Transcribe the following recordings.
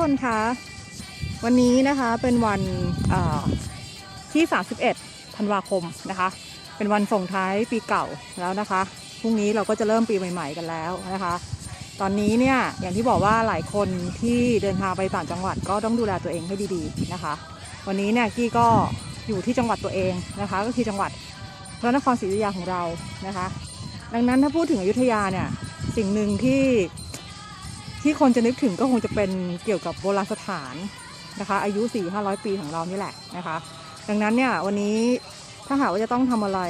คนคะวันนี้นะคะเป็นวันที่ 31 ธันวาคมนะคะ เป็นวันส่งท้ายปีเก่าแล้วนะคะพรุ่งนี้เราก็จะเริ่มปีใหม่ ๆ กันแล้วนะคะ ตอนนี้เนี่ยอย่างที่บอกว่าหลายคนที่เดินทางไปต่างจังหวัดก็ต้องดูแลตัวเองให้ดีๆนะคะ วันนี้เนี่ยกี้ก็อยู่ที่จังหวัดตัวเองนะคะ ก็คือจังหวัดพระนครศรีอยุธยาของเรานะคะ ดังนั้นถ้าพูดถึงอยุธยาเนี่ยสิ่งหนึ่งที่ ที่คนจะนึกถึงก็คงจะเป็นเกี่ยวกับโบราณสถานนะคะ อายุ 4 5 0 0 ปีของเรานี่แหละนะคะ ดังนั้นเนี่ยวันนี้ถ้าหากว่าจะต้องทำอะไร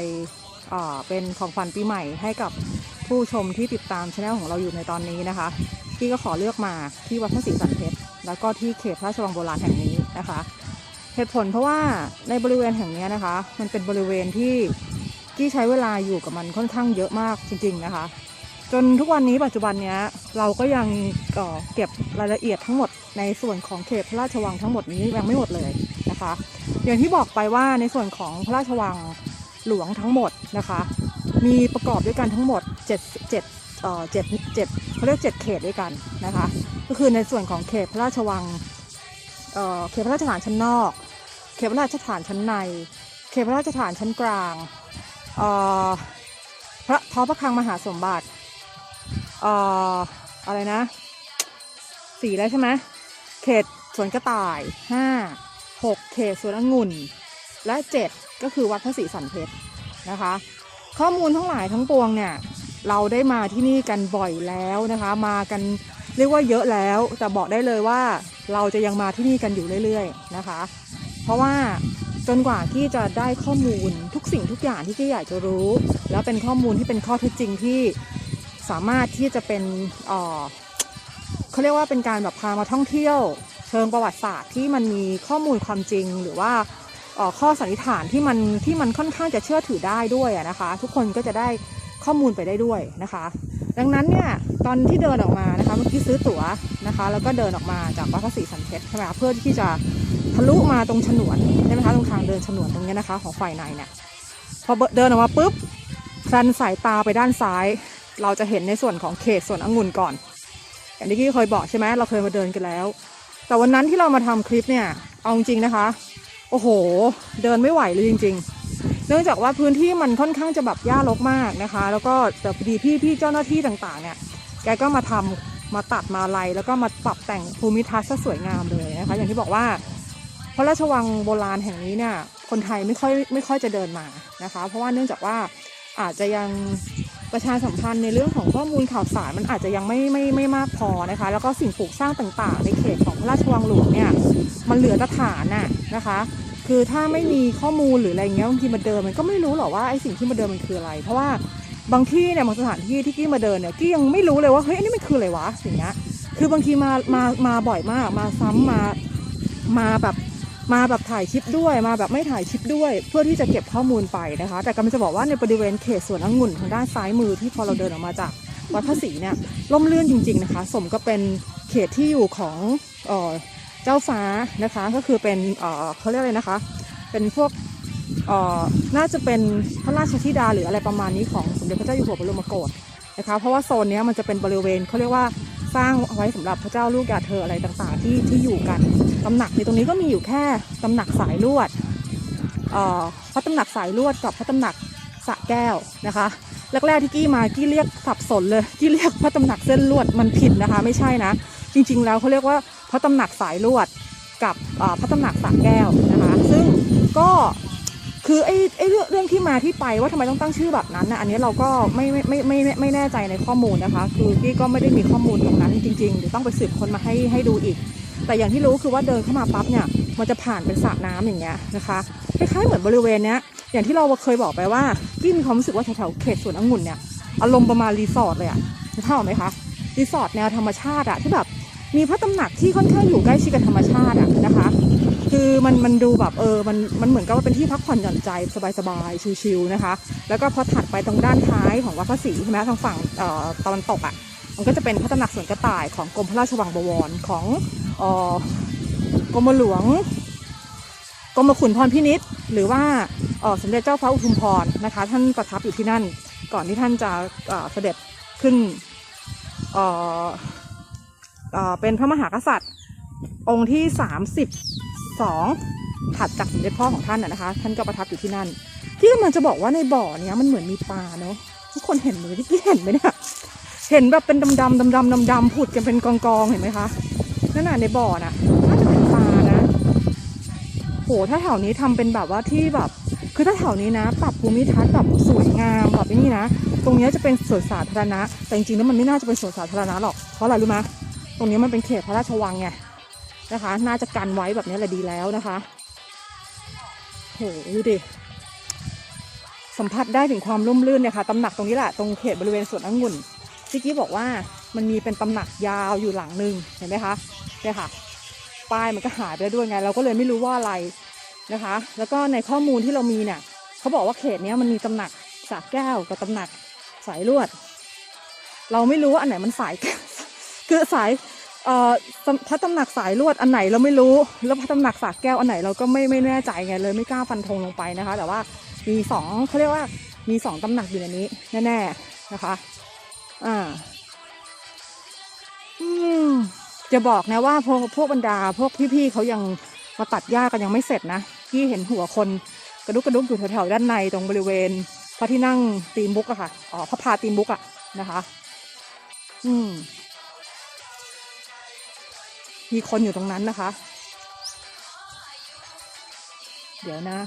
เเป็นของขวัญปีใหม่ให้กับผู้ชมที่ติดตามช anel ของเราอยู่ในตอนนี้นะคะพี่ก็ขอเลือกมาที่วัดพระศรีสันเพชรแล้วก็ที่เขตพระราชวังโบราณแห่งนี้นะคะ เหตุผลเพราะว่าในบริเวณแห่งนี้นะคะ มันเป็นบริเวณที่กี้ใช้เวลาอยู่กับมันค่อนข้างเยอะมากจริง ๆนะคะ จนทุกวันนี้ปัจจุบันเนี้ยเราก็ยังเอ่อเก็บรายละเอียดทั้งหมดในส่วนของเขตพระราชวังทั้งหมดนี้ยังไม่หมดเลยนะคะ อย่างที่บอกไปว่าในส่วนของพระราชวังหลวงทั้งหมดนะคะ มีประกอบด้วยกันทั้งหมด7 7เอ่อ7 7เขาเรียก7เขตด้วยกันนะคะ ก็คือในส่วนของเขตพระราชวังเอ่อเขตพระราชฐานชั้นนอก เขตพระราชฐานชั้นใน เขตพระราชฐานชั้นกลางเอ่อพระท้อพระคลังมหาสมบัติ เอ่ออะไรนะ สี่แล้วใช่ไหมเขตสวนกระต่ายห้าหกเขตสวนองุ่น และเจ็ดก็คือวัดพระศรีสันเพชรนะคะ ข้อมูลทั้งหลายทั้งปวงเนี่ยเราได้มาที่นี่กันบ่อยแล้วนะคะ มากันเรียกว่าเยอะแล้ว แต่บอกได้เลยว่าเราจะยังมาที่นี่กันอยู่เรื่อยๆนะคะ เพราะว่าจนกว่าที่จะได้ข้อมูลทุกสิ่งทุกอย่างที่ที่อยากจะรู้ แล้วเป็นข้อมูลที่เป็นข้อเท็จจริงที่ สามารถที่จะเป็นเขาเรียกว่าเป็นการแบบพามาท่องเที่ยว เชิงประวัติศาสตร์ที่มันมีข้อมูลความจริงหรือว่าข้อสันนิษฐานที่มันที่มันค่อนข้างจะเชื่อถือได้ด้วยนะคะ ทุกคนก็จะได้ข้อมูลไปได้ด้วยนะคะ ดังนั้นเนี่ยตอนที่เดินออกมานะคะเมื่อกี้ซื้อตั๋วนะคะ แล้วก็เดินออกมาจากวัดพระศรีสันเพชรใช่ไหมเพื่อที่จะทะลุมาตรงฉนวนใช่ไหมคะตรงทางเดินฉนวนตรงเนี้ยนะคะ ของฝ่ายในเนี่ยพอเดินออกมาปุ๊บแพลนสายตาไปด้านซ้าย เราจะเห็นในส่วนของเขตสวนองุ่นก่อน อย่างที่กี้เคยบอกใช่ไหมเราเคยมาเดินกันแล้ว แต่วันนั้นที่เรามาทำคลิปเนี่ย เอาจริงนะคะ โอ้โห เดินไม่ไหวเลยจริง ๆ เนื่องจากว่าพื้นที่มันค่อนข้างจะแบบหญ้ารกมากนะคะ แล้วก็แต่พอดีพี่พี่เจ้าหน้าที่ต่างๆเนี่ย แกก็มาทำมาตัดมาไรแล้วก็มาปรับแต่งภูมิทัศน์ซะสวยงามเลยนะคะ อย่างที่บอกว่าพระราชวังโบราณแห่งนี้เนี่ยคนไทยไม่ค่อยไม่ค่อยจะเดินมานะคะ เพราะว่าเนื่องจากว่าอาจจะยัง ประชาสัมพันธ์ในเรื่องของข้อมูลข่าวสารมันอาจจะยังไม่ไม่ไม่มากพอนะคะ แล้วก็สิ่งปลูกสร้างต่างๆ ในเขตของพระราชวังหลวงเนี่ยมันเหลือตฐานน่ะนะคะ คือถ้าไม่มีข้อมูลหรืออะไรเงี้ยบางทีมาเดินมันก็ไม่รู้หรอกว่าไอ้สิ่งที่มาเดินมันคืออะไร เพราะว่าบางที่เนี่ยบางสถานที่ที่กี้มาเดินเนี่ยกี้ยังไม่รู้เลยว่าเฮ้ยอันนี้มันคืออะไรวะอย่งเงี้ยคือบางทีมามามาบ่อยมากมาซ้ำมามาแบบ มาแบบถ่ายคลิปด้วยมาแบบไม่ถ่ายคลิปด้วย เพื่อที่จะเก็บข้อมูลไปนะคะ แต่กำลังจะบอกว่าในบริเวณเขตสวนองุ่นทางด้านซ้ายมือที่พอเราเดินออกมาจากวัดพระศรีเนี่ยร่มเรื่อนจริง ๆนะคะ สมก็เป็นเขตที่อยู่ของเออเจ้าฟ้านะคะก็คือเป็นเออเขาเรียกอะไรนะคะ เป็นพวกน่าจะเป็นพระราชธิดาหรืออะไรประมาณนี้ของสมเด็จพระเจ้าอยู่หัวบรมโกศนะคะ เพราะว่าโซนนี้มันจะเป็นบริเวณเขาเรียกว่า สร้างเอาไว้สำหรับพระเจ้าลูกยาเธออะไรต่างๆที่ที่อยู่กันตำหนักในตรงนี้ก็มีอยู่แค่ตำหนักสายลวดเอ่อพระตำหนักสายลวดกับพระตำหนักสระแก้วนะคะแรกๆที่กี้มากี้เรียกสับสนเลยกี้เรียกพระตำหนักเส้นลวดมันผิดนะคะ ไม่ใช่นะ จริง ๆ แล้วเขาเรียกว่าพระตำหนักสายลวดกับพระตำหนักสระแก้วนะคะ ซึ่งก็ คือไอ้ไอ้เรื่องเรื่องที่มาที่ไปว่าทำไมต้องตั้งชื่อแบบนั้นนะอันนี้เราก็ไม่ไม่ไม่ไม่ไม่ไม่แน่ใจในข้อมูลนะคะ คือพี่ก็ไม่ได้มีข้อมูลตรงนั้นจริงๆเดี๋ยวต้องไปสืบคนมาให้ให้ดูอีก แต่อย่างที่รู้คือว่าเดินเข้ามาปั๊บเนี่ยมันจะผ่านเป็นสระน้ำอย่างเงี้ยนะคะคล้ายๆเหมือนบริเวณเนี้ยอย่างที่เราเคยบอกไปว่าพี่มีความรู้สึกว่าแถวๆเขตสวนองุ่นเนี่ยอารมณ์ประมาณรีสอร์ทเลยอะเท่าไหมคะรีสอร์ทแนวธรรมชาติอะที่แบบมีพระตำหนักที่ค่อนข้างอยู่ใกล้ชิดกับธรรมชาติอะนะคะ คือมันมันดูแบบเออมันมันเหมือนกับว่าเป็นที่พักผ่อนหย่อนใจสบายๆชิลๆนะคะ แล้วก็พอถัดไปตรงด้านท้ายของวัดพระศรีใช่ไหมทางฝั่งเอ่อตะวันตกอะมันก็จะเป็นพระตำหนักสวนกระต่ายของกรมพระราชวังบวรของออกรมหลวงกรมขุนพรพินิษหรือว่าสมเด็จเจ้าฟ้าอุทุมพรนะคะ ท่านประทับอยู่ที่นั่น ก่อนที่ท่านจะเอ่อเสด็จขึ้นเป็นพระมหากษัตริย์องค์ที่สามสิบสองถัดจากสมเด็จพ่อของท่านนะนะคะ ท่านก็ประทับอยู่ที่นั่น ที่กำลังจะบอกว่าในบ่อเนี้ยมันเหมือนมีปลาเนาะทุกคนเห็นไหมที่กี้เห็นไหมเนี่ยเห็นแบบเป็นดำดำดำดำดำดำๆผุดกันเป็นกองกองๆเห็นไหมคะนั่นน่ะในบ่อน่ะน่าจะเป็นปลานะ โหถ้าแถวนี้ทำเป็นแบบว่าที่แบบ คือถ้าแถวนี้นะ ปรับภูมิทัศน์แบบสวยงามแบบนี้นะ ตรงนี้จะเป็นสวนสาธารณะ แต่จริงๆแล้วมันไม่น่าจะเป็นสวนสาธารณะหรอก เพราะอะไรรู้ไหมตรงนี้มันเป็นเขตพระราชวังไง นะคะ น่าจะกันไว้แบบนี้แหละดีแล้วนะคะโหดูดิสัมผัสได้ถึงความร่มรื่นเนี่ยค่ะตำหนักตรงนี้แหละตรงเขตบริเวณสวนองุ่นที่กี้บอกว่ามันมีเป็นตำหนักยาวอยู่หลังหนึ่งเห็นไหมคะเนี่ยค่ะ ป้ายมันก็หายไปด้วยไง เราก็เลยไม่รู้ว่าอะไรนะคะ แล้วก็ในข้อมูลที่เรามีเนี่ยเขาบอกว่าเขตเนี้ยมันมีตำหนักสากแก้วกับตำหนักสายลวด เราไม่รู้ว่าอันไหนมันสายคือสาย เอ่อพระตำหนักสายลวดอันไหนเราไม่รู้ แล้วพระตำหนักสากแก้วอันไหนเราก็ไม่ไม่แน่ใจไงเลยไม่กล้าฟันธงลงไปนะคะ แต่ว่ามีสองเขาเรียกว่ามีสองตำหนักอยู่ในนี้แน่ๆนะคะ อ่า อืมจะบอกนะว่าพวกพวกบรรดาพวกพี่ๆเขายังมาตัดหญ้ากันยังไม่เสร็จนะที่เห็นหัวคนกระดุกกระดุกอยู่แถวๆด้านในตรงบริเวณพระที่นั่งตีมบุกอะค่ะอ๋อพระพาตีมบุกอะนะคะ อืม มีคนอยู่ตรงนั้นนะคะ เดี๋ยวนะ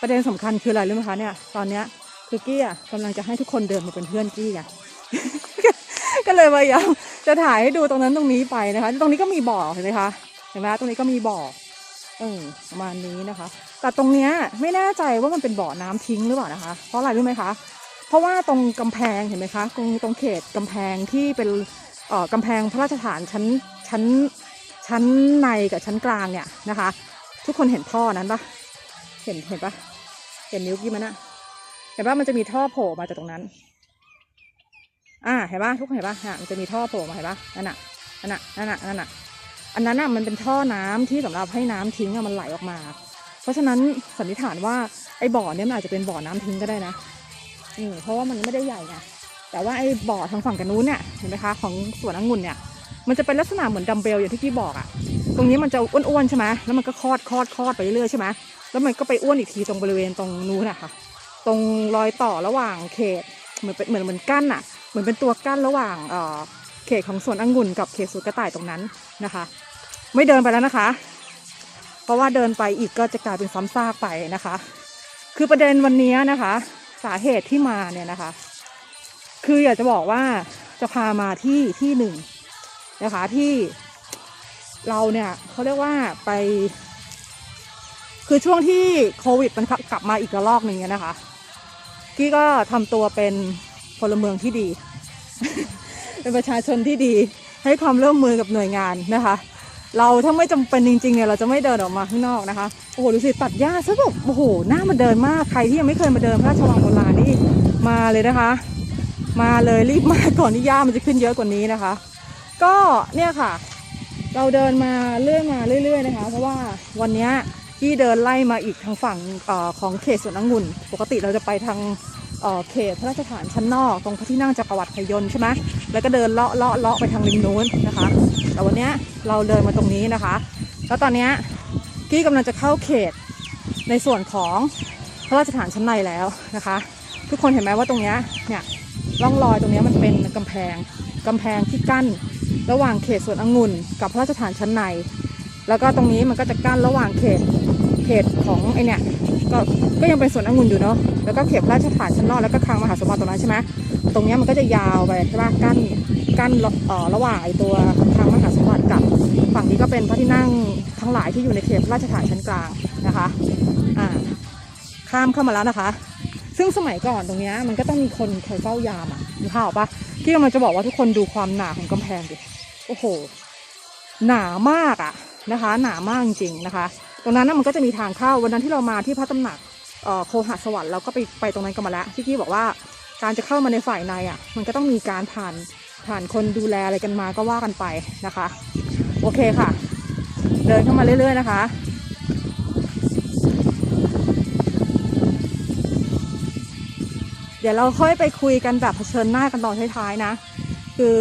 ประเด็นสำคัญคืออะไรรู้ไหมคะเนี่ย ตอนเนี้ยคือกี้อะกำลังจะให้ทุกคนเดินมาเป็นเพื่อนกี้ไงก็เลยพยายามจะถ่ายให้ดูตรงนั้นตรงนี้ไปนะคะ ตรงนี้ก็มีบ่อเห็นไหมคะเห็นไหมคะตรงนี้ก็มีบ่อเออประมาณนี้นะคะ แต่ตรงเนี้ยไม่แน่ใจว่ามันเป็นบ่อน้ำทิ้งหรือเปล่านะคะ เพราะอะไรรู้ไหมคะ เพราะว่าตรงกำแพงเห็นไหมคะ ตรงตรงเขตกำแพงที่เป็นเอ่อกำแพงพระราชฐานชั้นชั้นชั้นในกับชั้นกลางเนี่ยนะคะ ทุกคนเห็นท่อนั้นปะเห็นเห็นปะเห็นนิ้วกี้มันอะเห็นปะมันจะมีท่อโผล่มาจากตรงนั้น อ่าเห็นปะทุกคนเห็นปะอะมันจะมีท่อโผล่มาเห็นปะนั่นน่ะนั่นน่ะนั่นน่ะนั่นน่ะอันนั้นน่ะมันเป็นท่อน้ำที่สำหรับให้น้ำทิ้งอะมันไหลออกมา เพราะฉะนั้นสันนิษฐานว่าไอ้บ่อเนี้ยมันอาจจะเป็นบ่อน้ำทิ้งก็ได้นะอืมเพราะว่ามันไม่ได้ใหญ่ไงแต่ว่าไอ้บ่อทางฝั่งกันนู้นเนี่ยเห็นไหมคะของสวนองุ่นเนี่ย มันจะเป็นลักษณะเหมือนดัมเบลอย่างที่กี้บอกอะตรงนี้มันจะอ้วนๆใช่ไหมแล้วมันก็คลอดคลอดคลอดไปเรื่อยใช่ไหมแล้วมันก็ไปอ้วนอีกทีตรงบริเวณตรงนู้นนะคะตรงรอยต่อระหว่างเขตเหมือนเป็นเหมือนเหมือนกั้นอะเหมือนเป็นตัวกั้นระหว่างเอ่อเขตของสวนองุ่นกับเขตสวนกระต่ายตรงนั้นนะคะ ไม่เดินไปแล้วนะคะ ราะว่าเดินไปอีกก็จะกลายเป็นซ้ำซากไปนะคะ คือประเด็นวันนี้นะคะ สาเหตุที่มาเนี่ยนะคะ คืออยากจะบอกว่าจะพามาที่ที่หนึ่งนะคะที่เราเนี่ยเขาเรียกว่าไป คือช่วงที่โควิดมันกลับมาอีกระลอกหนึ่งเนี่ยนะคะกี้ก็ทำตัวเป็นพลเมืองที่ดี เป็นประชาชนที่ดีให้ความร่วมมือกับหน่วยงานนะคะ เราถ้าไม่จำเป็นจริงๆเนี่ยเราจะไม่เดินออกมาข้างนอกนะคะ โอ้โหดูสิตัดหญ้าซะแบบโอ้โหหน้ามาเดินมากใครที่ยังไม่เคยมาเดินพระราชวังโบราณนี่มาเลยนะคะ มาเลยรีบมาก่อนที่หญ้ามันจะขึ้นเยอะกว่านี้นะคะ ก็เนี่ยค่ะ เราเดินมาเรื่อยมาเรื่อย ๆ นะคะ เพราะว่าวันนี้ที่เดินไล่มาอีกทางฝั่งอของเขตสวนองุ่น ปกติเราจะไปทาง เขตพระราชฐานชั้นนอก ตรงพระที่นั่งจักรวรรดิพยนต์ใช่ไหมแล้วก็เดินเลาะเลาะเลาะไปทางริมนู้นนะคะ แต่วันนี้เราเดินมาตรงนี้นะคะ แล้วตอนนี้กี้กำลังจะเข้าเขตในส่วนของพระราชฐานชั้นในแล้วนะคะ ทุกคนเห็นไหมว่าตรงนี้เนี่ยร่องรอยตรงนี้มันเป็นกำแพงกำแพงที่กั้นระหว่างเขตสวนองุ่นกับพระราชฐานชั้นใน แล้วก็ตรงนี้มันก็จะกั้นระหว่างเขตเขตของไอเนี่ย ก็ก็ยังเป็นสวนองุ่นอยู่เนาะแล้วก็เขตราชฐานชั้นนอกแล้วก็คลังมหาสมบัติตรงนั้นใช่ไหมตรงนี้มันก็จะยาวไปใช่ปะกั้นกั้นเอ่อระหว่างไอตัวคลังมหาสมบัติกับฝั่งนี้ก็เป็นพระที่นั่งทั้งหลายที่อยู่ในเขตราชฐานชั้นกลางนะคะอ่าข้ามเข้ามาแล้วนะคะ ซึ่งสมัยก่อนตรงนี้มันก็ต้องมีคนคอยเฝ้ายามอะมีข่าวปะที่กำลังจะบอกว่าทุกคนดูความหนาของกำแพงดิโอ้โห หนามากอะนะคะ หนามากจริงๆนะคะ ตรงนั้นนะมันก็จะมีทางเข้าวันนั้นที่เรามาที่พระตำหนักโคหสวรรค์เราก็ไปไปตรงนั้นกันมาแล้วที่กี้บอกว่าการจะเข้ามาในฝ่ายในอะ มันก็ต้องมีการผ่านผ่านคนดูแลอะไรกันมาก็ว่ากันไปนะคะ โอเคค่ะ เดินเข้ามาเรื่อย ๆ นะคะ เดี๋ยวเราค่อยไปคุยกันแบบเผชิญหน้ากันตอนท้ายๆนะ คือ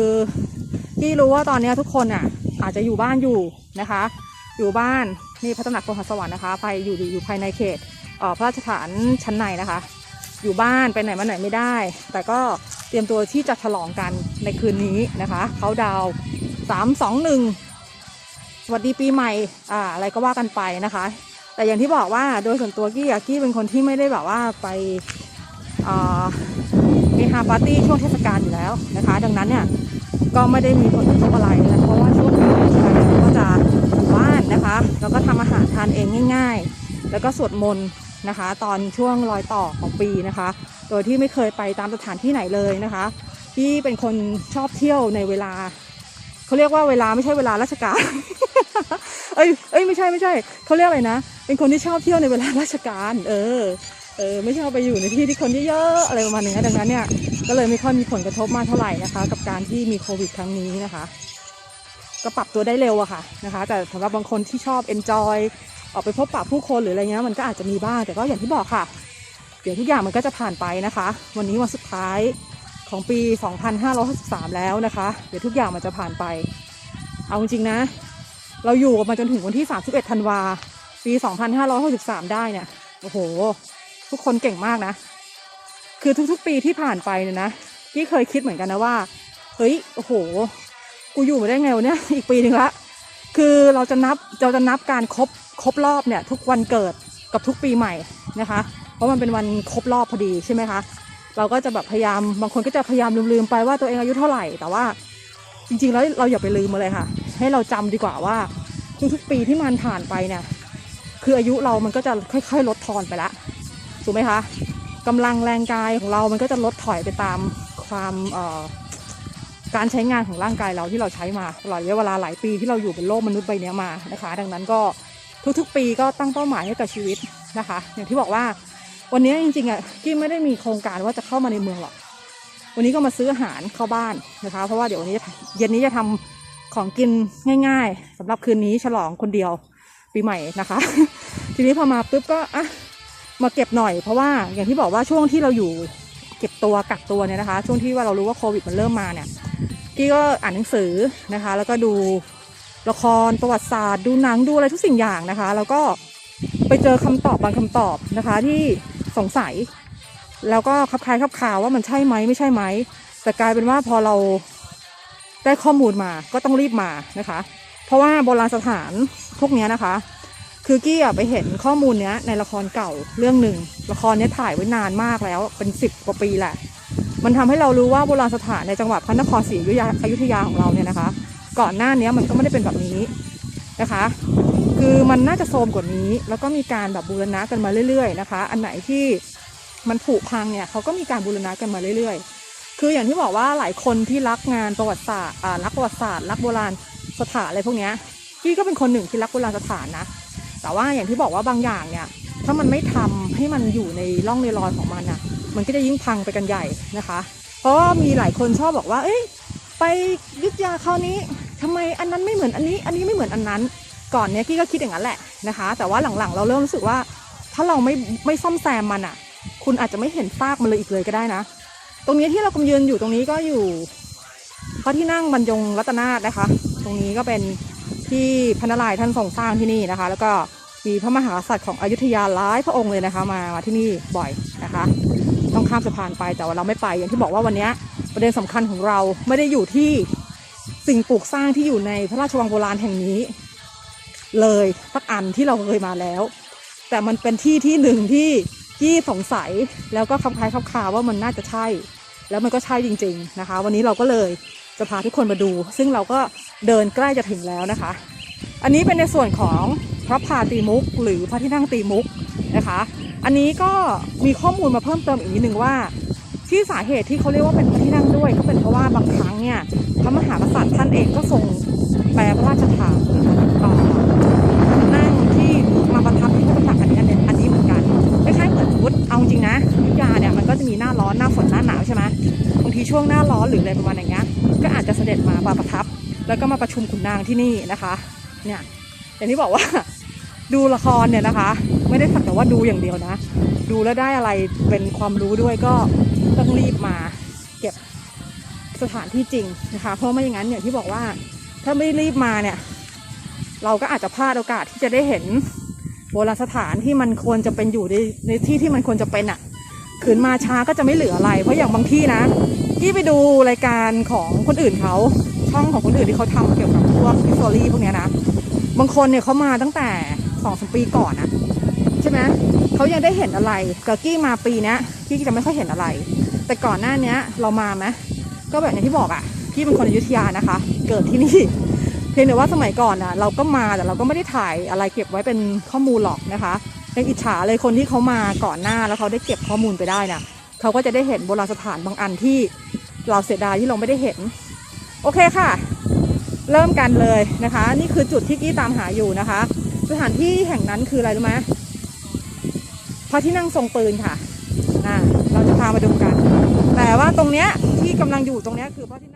พี่รู้ว่าตอนนี้ทุกคนอะ อาจจะอยู่บ้านอยู่นะคะ อยู่บ้าน นี่พระตำหนักพรหมสวรรค์นะคะไปอยู่อยู่ภายในเขตเออพระราชฐานชั้นในนะคะ อยู่บ้านไปไหนมาไหนไม่ได้ แต่ก็เตรียมตัวที่จะฉลองกันในคืนนี้นะคะเขาดาวสามสองหนึ่งสวัสดีปีใหม่อ่าอะไรก็ว่ากันไปนะคะ แต่อย่างที่บอกว่าโดยส่วนตัวกี้อะกี้เป็นคนที่ไม่ได้แบบว่าไปอ่าเฮาปาร์ตี้ช่วงเทศกาลอยู่แล้วนะคะ ดังนั้นเนี่ยก็ไม่ได้มีผลกระทบอะไรนะเพราะว่าช่วงนี้เราก็จะ นะคะ แล้วก็ทำอาหารทานเองง่าย ๆ แล้วก็สวดมนต์นะคะ ตอนช่วงรอยต่อของปีนะคะ โดยที่ไม่เคยไปตามสถานที่ไหนเลยนะคะ ที่เป็นคนชอบเที่ยวในเวลาเขาเรียกว่าเวลาไม่ใช่เวลาราชการเอ้ยเอ้ยไม่ใช่ไม่ใช่เขาเรียกอะไรนะ เป็นคนที่ชอบเที่ยวในเวลาราชการ เออเออไม่ชอบไปอยู่ในที่ที่คนเยอะๆอะไรประมาณนี้ดังนั้นเนี่ยก็เลยไม่ค่อยมีผลกระทบมากเท่าไหร่นะคะ กับการที่มีโควิดครั้งนี้นะคะ ก็ปรับตัวได้เร็วอะค่ะนะคะ แต่สำหรับบางคนที่ชอบ enjoy ออกไปพบปะผู้คนหรืออะไรเงี้ยมันก็อาจจะมีบ้างแต่ก็อย่างที่บอกค่ะ เดี๋ยวทุกอย่างมันก็จะผ่านไปนะคะ วันนี้วันสุดท้ายของปี 2563 แล้วนะคะ เดี๋ยวทุกอย่างมันจะผ่านไป เอาจริงๆนะ เราอยู่มาจนถึงวันที่ 31 ธันวา ปี 2563 ได้เนี่ย โอ้โห ทุกคนเก่งมากนะ คือทุกๆ ปีที่ผ่านไปเนี่ยนะพี่เคยคิดเหมือนกันนะว่า เฮ้ย โอ้โห กูอยู่มาได้ไงวะเนี่ยอีกปีหนึ่งละคือเราจะนับเราจะนับการครบครบรอบเนี่ยทุกวันเกิดกับทุกปีใหม่นะคะ เพราะมันเป็นวันครบรอบพอดีใช่ไหมคะ เราก็จะแบบพยายามบางคนก็จะพยายามลืมๆไปว่าตัวเองอายุเท่าไหร่ แต่ว่าจริงๆแล้วเราอย่าไปลืมมาเลยค่ะ ให้เราจำดีกว่าว่าทุกๆปีที่มันผ่านไปเนี่ยคืออายุเรามันก็จะค่อยๆ ลดทอนไปละถูกไหมคะกำลังแรงกายของเรามันก็จะลดถอยไปตามความเอ่อ การใช้งานของร่างกายเราที่เราใช้มาตลอดระยะเวลาหลายปีที่เราอยู่บนโลกมนุษย์ใบนี้มานะคะ ดังนั้นก็ทุกๆ ปีก็ตั้งเป้าหมายให้กับชีวิตนะคะ อย่างที่บอกว่าวันนี้จริงๆอะกี้ไม่ได้มีโครงการว่าจะเข้ามาในเมืองหรอกวันนี้ก็มาซื้ออาหารเข้าบ้านนะคะ เพราะว่าเดี๋ยววันนี้จะเย็นนี้จะทำของกินง่าย ๆสำหรับคืนนี้ฉลองคนเดียวปีใหม่นะคะ ทีนี้พอมาปุ๊บก็อะมาเก็บหน่อยเพราะว่าอย่างที่บอกว่าช่วงที่เราอยู่ เก็บตัวกักตัวเนี่ยนะคะ ช่วงที่ว่าเรารู้ว่าโควิดมันเริ่มมาเนี่ยกี้ก็อ่านหนังสือนะคะ แล้วก็ดูละครประวัติศาสตร์ ดูหนังดูอะไรทุกสิ่งอย่างนะคะ แล้วก็ไปเจอคำตอบบางคำตอบนะคะ ที่สงสัย แล้วก็คับคลายคับคาวว่ามันใช่ไหมไม่ใช่ไหมแต่กลายเป็นว่าพอเราได้ข้อมูลมาก็ต้องรีบมานะคะ เพราะว่าโบราณสถานพวกนี้นะคะ คือกี้อะไปเห็นข้อมูลเนี้ยในละครเก่าเรื่องหนึ่งละครเนี้ยถ่ายไว้นานมากแล้วเป็นสิบกว่าปีแหละ มันทำให้เรารู้ว่าโบราณสถานในจังหวัดพระนครศรีอยุธยาของเราเนี่ยนะคะ ก่อนหน้านี้มันก็ไม่ได้เป็นแบบนี้นะคะ คือมันน่าจะโทรมกว่านี้ แล้วก็มีการแบบบูรณะกันมาเรื่อย ๆนะคะ อันไหนที่มันผุพังเนี่ยเขาก็มีการบูรณะกันมาเรื่อย ๆ คืออย่างที่บอกว่าหลายคนที่รักงานประวัติศาสตร์รักประวัติศาสตร์รักโบราณสถานอะไรพวกเนี้ยพี่ก็เป็นคนหนึ่งที่รักโบราณสถานนะ แต่ว่าอย่างที่บอกว่าบางอย่างเนี่ย ถ้ามันไม่ทำให้มันอยู่ในร่องในรอยของมันอะ มันก็จะยิ่งพังไปกันใหญ่นะคะ เพราะว่ามีหลายคนชอบบอกว่า เอ้ย ไปยุทธยาคราวนี้ทำไมอันนั้นไม่เหมือนอันนี้ อันนี้ไม่เหมือนอันนั้น ก่อนเนี้ยกี้ก็คิดอย่างนั้นแหละนะคะ แต่ว่าหลังๆ เราเริ่มรู้สึกว่า ถ้าเราไม่ไม่ซ่อมแซมมันอะ คุณอาจจะไม่เห็นซากมันเลยอีกเลยก็ได้นะ ตรงนี้ที่เรากำยืนอยู่ตรงนี้ก็อยู่พระที่นั่งบรรยงรัตนาถนะคะ ตรงนี้ก็เป็น ที่พนารายท่านทรงสร้างที่นี่นะคะ แล้วก็มีพระมหากษัตริย์ของอยุธยาหลายพระองค์เลยนะคะมามาที่นี่บ่อยนะคะ ต้องข้ามสะพานไปแต่ว่าเราไม่ไปอย่างที่บอกว่าวันนี้ประเด็นสำคัญของเราไม่ได้อยู่ที่สิ่งปลูกสร้างที่อยู่ในพระราชวังโบราณแห่งนี้ เลยสักอันที่เราเคยมาแล้ว แต่มันเป็นที่ที่หนึ่งที่กี้สงสัยแล้วก็คำคล้ายคลับคาว่ามันน่าจะใช่ แล้วมันก็ใช่จริง ๆนะคะ วันนี้เราก็เลย จะพาทุกคนมาดู ซึ่งเราก็เดินใกล้จะถึงแล้วนะคะ อันนี้เป็นในส่วนของพระพาตีมุก หรือพระที่นั่งตีมุกนะคะ อันนี้ก็มีข้อมูลมาเพิ่มเติมอีกนิดนึงว่า ที่สาเหตุที่เขาเรียกว่าเป็นพระที่นั่งด้วย ก็เป็นเพราะว่าบางครั้งเนี่ยพระมหาก ก็มาประชุมขุนนางที่นี่นะคะ เนี่ยอย่างที่บอกว่าดูละครเนี่ยนะคะ ไม่ได้สักแต่ว่าดูอย่างเดียวนะ ดูแล้วได้อะไรเป็นความรู้ด้วยก็ต้องรีบมาเก็บสถานที่จริงนะคะ เพราะไม่อย่างนั้นเนี่ยที่บอกว่า ถ้าไม่รีบมาเนี่ย เราก็อาจจะพลาดโอกาสที่จะได้เห็นโบราณสถานที่มันควรจะเป็นอยู่ในในที่ที่มันควรจะเป็นอะ่ะขืนมาช้าก็จะไม่เหลืออะไร เพราะอย่างบางที่นะ ที่ไปดูรายการของคนอื่นเขา ช่องของคนอื่นที่เขาทำเกี่ยวกับพวกฮิสตอรี่พวกเนี้ยนะ บางคนเนี่ยเขามาตั้งแต่สองสมปีก่อนอะใช่ไหมเขายังได้เห็นอะไรกับกี้มาปีเนี้ยกี้จะไม่ค่อยเห็นอะไร แต่ก่อนหน้าเนี้ยเรามาไหมก็แบบอย่างที่บอกอะกี้เป็นคนอยุธยานะคะ เกิดที่นี่เพียงแต่ว่าสมัยก่อนอะเราก็มาแต่เราก็ไม่ได้ถ่ายอะไรเก็บไว้เป็นข้อมูลหรอกนะคะยังอิจฉาเลยคนที่เขามาก่อนหน้าแล้วเขาได้เก็บข้อมูลไปได้นะเขาก็จะได้เห็นโบราณสถานบางอันที่เราเสียดายที่เราไม่ได้เห็น โอเคค่ะ เริ่มกันเลยนะคะ นี่คือจุดที่กี้ตามหาอยู่นะคะ สถานที่แห่งนั้นคืออะไรรู้ไหมพระที่นั่งทรงปืนค่ะอ่าเราจะพามาดูกัน แต่ว่าตรงเนี้ยที่กำลังอยู่ตรงเนี้ยคือพระที่